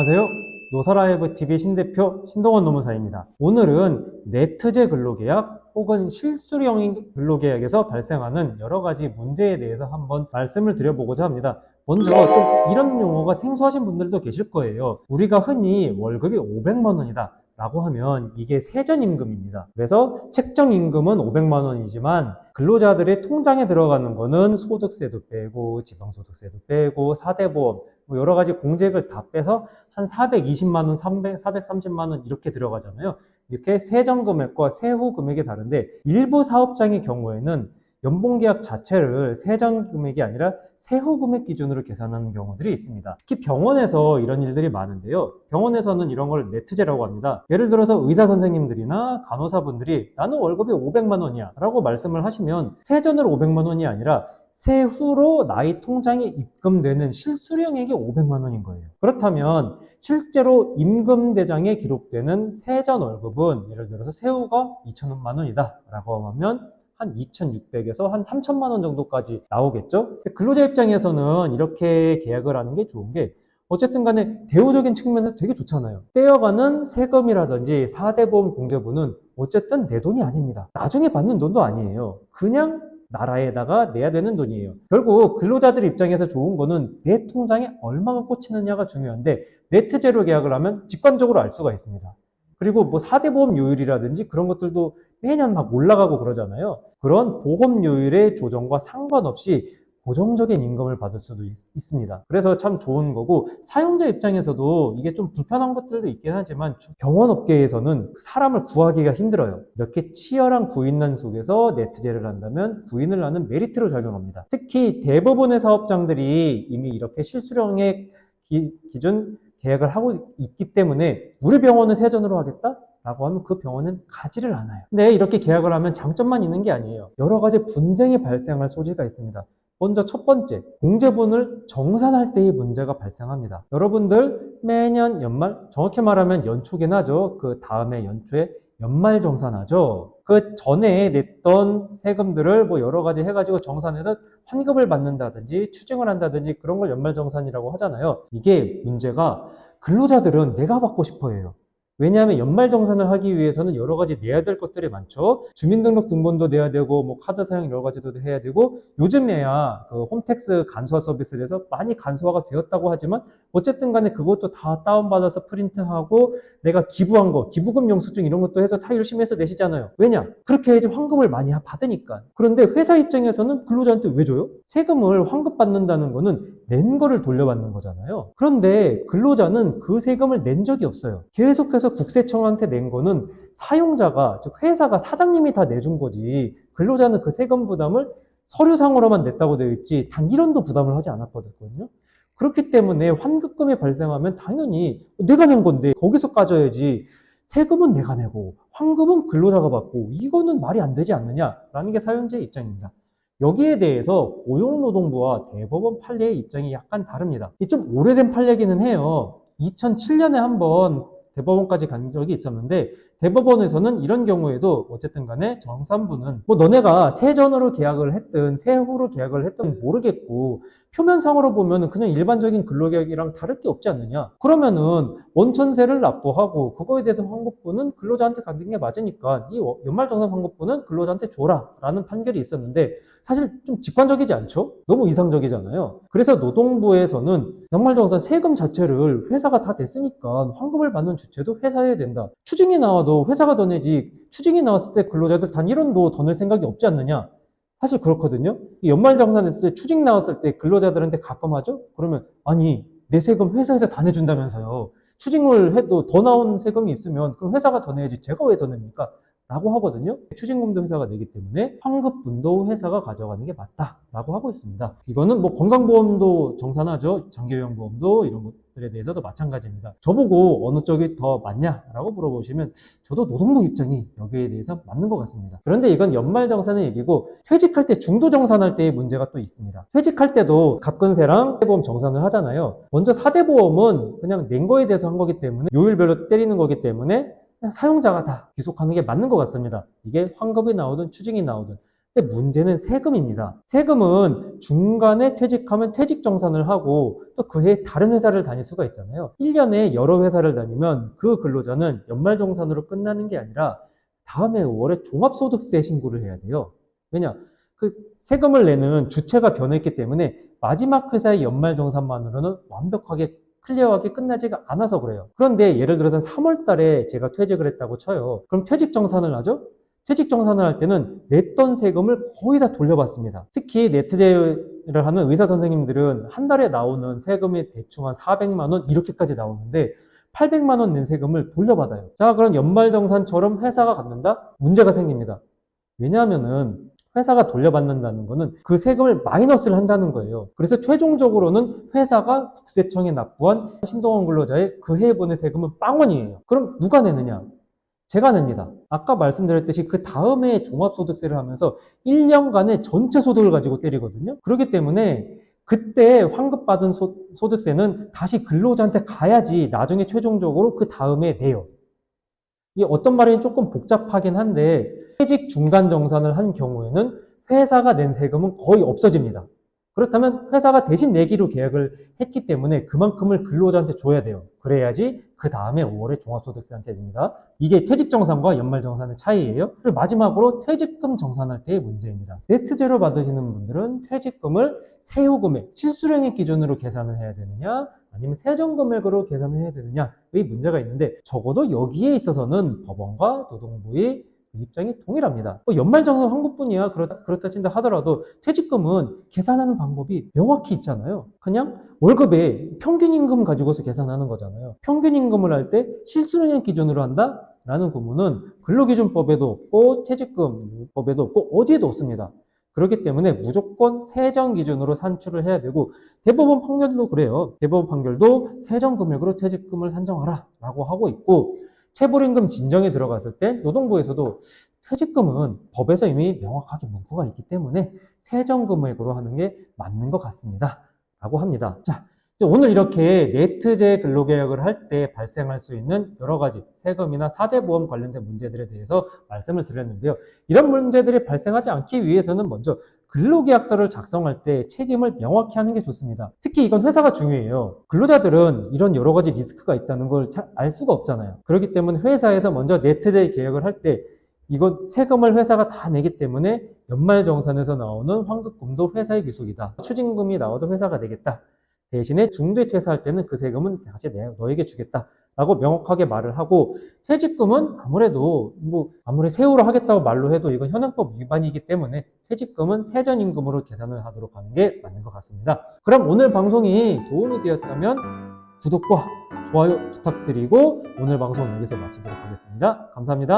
안녕하세요. 노사라이브 TV 신대표 신동원 노무사입니다. 오늘은 네트제 근로계약 혹은 실수령 근로계약에서 발생하는 여러 가지 문제에 대해서 한번 말씀을 드려보고자 합니다. 먼저 좀 이런 용어가 생소하신 분들도 계실 거예요. 우리가 흔히 월급이 500만 원이다. 라고 하면 이게 세전임금입니다. 그래서 책정임금은 500만 원이지만 근로자들의 통장에 들어가는 거는 소득세도 빼고 지방소득세도 빼고 사대보험 뭐 여러 가지 공제액을 다 빼서 한 420만 원, 300, 430만 원 이렇게 들어가잖아요. 이렇게 세전 금액과 세후 금액이 다른데 일부 사업장의 경우에는 연봉 계약 자체를 세전 금액이 아니라 세후 금액 기준으로 계산하는 경우들이 있습니다. 특히 병원에서 이런 일들이 많은데요. 병원에서는 이런 걸 네트제라고 합니다. 예를 들어서 의사 선생님들이나 간호사분들이 나는 월급이 500만 원이야 라고 말씀을 하시면 세전으로 500만 원이 아니라 세후로 나의 통장에 입금되는 실수령액이 500만 원인 거예요. 그렇다면 실제로 임금 대장에 기록되는 세전 월급은 예를 들어서 세후가 2천만 원이다 라고 하면 한 2,600에서 한 3천만 원 정도까지 나오겠죠? 근로자 입장에서는 이렇게 계약을 하는 게 좋은 게 어쨌든 간에 대우적인 측면에서 되게 좋잖아요. 떼어가는 세금이라든지 4대 보험 공제부는 어쨌든 내 돈이 아닙니다. 나중에 받는 돈도 아니에요. 그냥 나라에다가 내야 되는 돈이에요. 결국 근로자들 입장에서 좋은 거는 내 통장에 얼마가 꽂히느냐가 중요한데 네트 제로 계약을 하면 직관적으로 알 수가 있습니다. 그리고 뭐 4대 보험 요율이라든지 그런 것들도 매년 막 올라가고 그러잖아요. 그런 보험료율의 조정과 상관없이 고정적인 임금을 받을 수도 있, 습니다 그래서 참 좋은 거고 사용자 입장에서도 이게 좀 불편한 것들도 있긴 하지만 병원 업계에서는 사람을 구하기가 힘들어요. 이렇게 치열한 구인난 속에서 네트제를 한다면 구인을 하는 메리트로 작용합니다. 특히 대부분의 사업장들이 이미 이렇게 실수령액 기, 기준 계약을 하고 있기 때문에 우리 병원은 세전으로 하겠다? 라고 하면 그 병원은 가지를 않아요. 근데 이렇게 계약을 하면 장점만 있는 게 아니에요. 여러 가지 분쟁이 발생할 소지가 있습니다. 먼저 첫 번째, 공제분을 정산할 때의 문제가 발생합니다. 여러분들 매년 연말, 정확히 말하면 연초긴 하죠. 그 다음에 연초에 연말 정산하죠. 그 전에 냈던 세금들을 뭐 여러 가지 해가지고 정산해서 환급을 받는다든지 추징을 한다든지 그런 걸 연말 정산이라고 하잖아요. 이게 문제가 근로자들은 내가 받고 싶어 해요. 왜냐하면 연말 정산을 하기 위해서는 여러 가지 내야 될 것들이 많죠. 주민등록 등본도 내야 되고, 뭐 카드 사용 여러 가지도 해야 되고, 요즘에야 그 홈택스 간소화 서비스를 해서 많이 간소화가 되었다고 하지만, 어쨌든 간에 그것도 다 다운받아서 프린트하고, 내가 기부한 거, 기부금 영수증 이런 것도 해서 다 열심히 해서 내시잖아요. 왜냐? 그렇게 해야지 환급을 많이 받으니까. 그런데 회사 입장에서는 근로자한테 왜 줘요? 세금을 환급 받는다는 거는 낸 거를 돌려받는 거잖아요. 그런데 근로자는 그 세금을 낸 적이 없어요. 계속해서 국세청한테 낸 거는 사용자가, 즉 회사가 사장님이 다 내준 거지. 근로자는 그 세금 부담을 서류상으로만 냈다고 되어 있지 단 1원도 부담을 하지 않았거든요. 그렇기 때문에 환급금이 발생하면 당연히 내가 낸 건데 거기서 까져야지 세금은 내가 내고 환급은 근로자가 받고 이거는 말이 안 되지 않느냐라는 게 사용자의 입장입니다. 여기에 대해서 고용노동부와 대법원 판례의 입장이 약간 다릅니다. 좀 오래된 판례기는 해요. 2007년에 한번 대법원까지 간 적이 있었는데 대법원에서는 이런 경우에도 어쨌든 간에 정산부는 뭐 너네가 세전으로 계약을 했든 세후로 계약을 했든 모르겠고 표면상으로 보면은 그냥 일반적인 근로계약이랑 다를 게 없지 않느냐 그러면은 원천세를 납부하고 그거에 대해서 환급부는 근로자한테 갖는 게 맞으니까 이 연말정산 환급부는 근로자한테 줘라 라는 판결이 있었는데 사실 좀 직관적이지 않죠? 너무 이상적이잖아요. 그래서 노동부에서는 연말정산 세금 자체를 회사가 다 됐으니까 환급을 받는 주체도 회사여야 된다. 추징이 나와도 회사가 더 내지 추징이 나왔을 때 근로자들 단 1원도 더 낼 생각이 없지 않느냐? 사실 그렇거든요. 연말정산 했을 때 추징 나왔을 때 근로자들한테 가끔하죠? 그러면 아니 내 세금 회사에서 다 내준다면서요. 추징을 해도 더 나온 세금이 있으면 그럼 회사가 더 내야지 제가 왜 더 냅니까? 라고 하거든요. 추징금도 회사가 내기 때문에 환급분도 회사가 가져가는 게 맞다라고 하고 있습니다. 이거는 뭐 건강보험도 정산하죠. 장기요양보험도 이런 것들에 대해서도 마찬가지입니다. 저보고 어느 쪽이 더 맞냐라고 물어보시면 저도 노동부 입장이 여기에 대해서 맞는 것 같습니다. 그런데 이건 연말정산의 얘기고 퇴직할 때 중도정산할 때의 문제가 또 있습니다. 퇴직할 때도 갑근세랑 보험 정산을 하잖아요. 먼저 4대보험은 그냥 낸 거에 대해서 한 거기 때문에 요일별로 때리는 거기 때문에 사용자가 다 귀속하는 게 맞는 것 같습니다. 이게 환급이 나오든 추징이 나오든. 근데 문제는 세금입니다. 세금은 중간에 퇴직하면 퇴직 정산을 하고 또또그 해에 다른 회사를 다닐 수가 있잖아요. 1년에 여러 회사를 다니면 그 근로자는 연말 정산으로 끝나는 게 아니라 다음해 5월에 종합소득세 신고를 해야 돼요. 왜냐? 그 세금을 내는 주체가 변했기 때문에 마지막 회사의 연말 정산만으로는 완벽하게 클리어하게 끝나지가 않아서 그래요. 그런데 예를 들어서 3월 달에 제가 퇴직을 했다고 쳐요. 그럼 퇴직 정산을 하죠? 퇴직 정산을 할 때는 냈던 세금을 거의 다 돌려받습니다. 특히 네트제를 하는 의사 선생님들은 한 달에 나오는 세금이 대충 한 400만 원 이렇게까지 나오는데 800만 원 낸 세금을 돌려받아요. 자, 그럼 연말 정산처럼 회사가 갖는다? 문제가 생깁니다. 왜냐하면은 회사가 돌려받는다는 거는 그 세금을 마이너스를 한다는 거예요. 그래서 최종적으로는 회사가 국세청에 납부한 신동원 근로자의 그 해에 보낸 세금은 빵원이에요. 그럼 누가 내느냐? 제가 냅니다. 아까 말씀드렸듯이 그 다음에 종합소득세를 하면서 1년간의 전체 소득을 가지고 때리거든요. 그렇기 때문에 그때 환급받은 소, 소득세는 다시 근로자한테 가야지 나중에 최종적으로 그 다음에 내요. 이게 어떤 말인지 조금 복잡하긴 한데 퇴직 중간 정산을 한 경우에는 회사가 낸 세금은 거의 없어집니다. 그렇다면 회사가 대신 내기로 계약을 했기 때문에 그만큼을 근로자한테 줘야 돼요. 그래야지 그 다음에 5월에 종합소득세한테 냅니다. 이게 퇴직정산과 연말정산의 차이예요. 그리고 마지막으로 퇴직금 정산할 때의 문제입니다. 네트제로 받으시는 분들은 퇴직금을 세후금액, 실수령액 기준으로 계산을 해야 되느냐 아니면 세전금액으로 계산을 해야 되느냐의 문제가 있는데 적어도 여기에 있어서는 법원과 노동부의 입장이 동일합니다. 뭐 연말정산 환급뿐이야 그렇다, 그렇다 친다 하더라도 퇴직금은 계산하는 방법이 명확히 있잖아요. 그냥 월급의 평균 임금 가지고서 계산하는 거잖아요. 평균 임금을 할 때 실수령액 기준으로 한다? 라는 구문은 근로기준법에도 없고 퇴직금법에도 없고 어디에도 없습니다. 그렇기 때문에 무조건 세전 기준으로 산출을 해야 되고 대법원 판결도 그래요. 대법원 판결도 세전 금액으로 퇴직금을 산정하라 라고 하고 있고 체불임금 진정에 들어갔을 때 노동부에서도 퇴직금은 법에서 이미 명확하게 문구가 있기 때문에 세전 금액으로 하는 게 맞는 것 같습니다. 라고 합니다. 자, 오늘 이렇게 네트제 근로계약을 할 때 발생할 수 있는 여러 가지 세금이나 사대 보험 관련된 문제들에 대해서 말씀을 드렸는데요. 이런 문제들이 발생하지 않기 위해서는 먼저 근로계약서를 작성할 때 책임을 명확히 하는 게 좋습니다. 특히 이건 회사가 중요해요. 근로자들은 이런 여러 가지 리스크가 있다는 걸잘알 수가 없잖아요. 그렇기 때문에 회사에서 먼저 네트제 계약을 할 때 이건 세금을 회사가 다 내기 때문에 연말정산에서 나오는 환급금도 회사의 귀속이다. 추징금이 나와도 회사가 내겠다. 대신에 중도에 퇴사할 때는 그 세금은 다시 내, 너에게 주겠다. 라고 명확하게 말을 하고 퇴직금은 아무래도 뭐 아무리 세후로 하겠다고 말로 해도 이건 현행법 위반이기 때문에 퇴직금은 세전임금으로 계산을 하도록 하는 게 맞는 것 같습니다. 그럼 오늘 방송이 도움이 되었다면 구독과 좋아요 부탁드리고 오늘 방송 여기서 마치도록 하겠습니다. 감사합니다.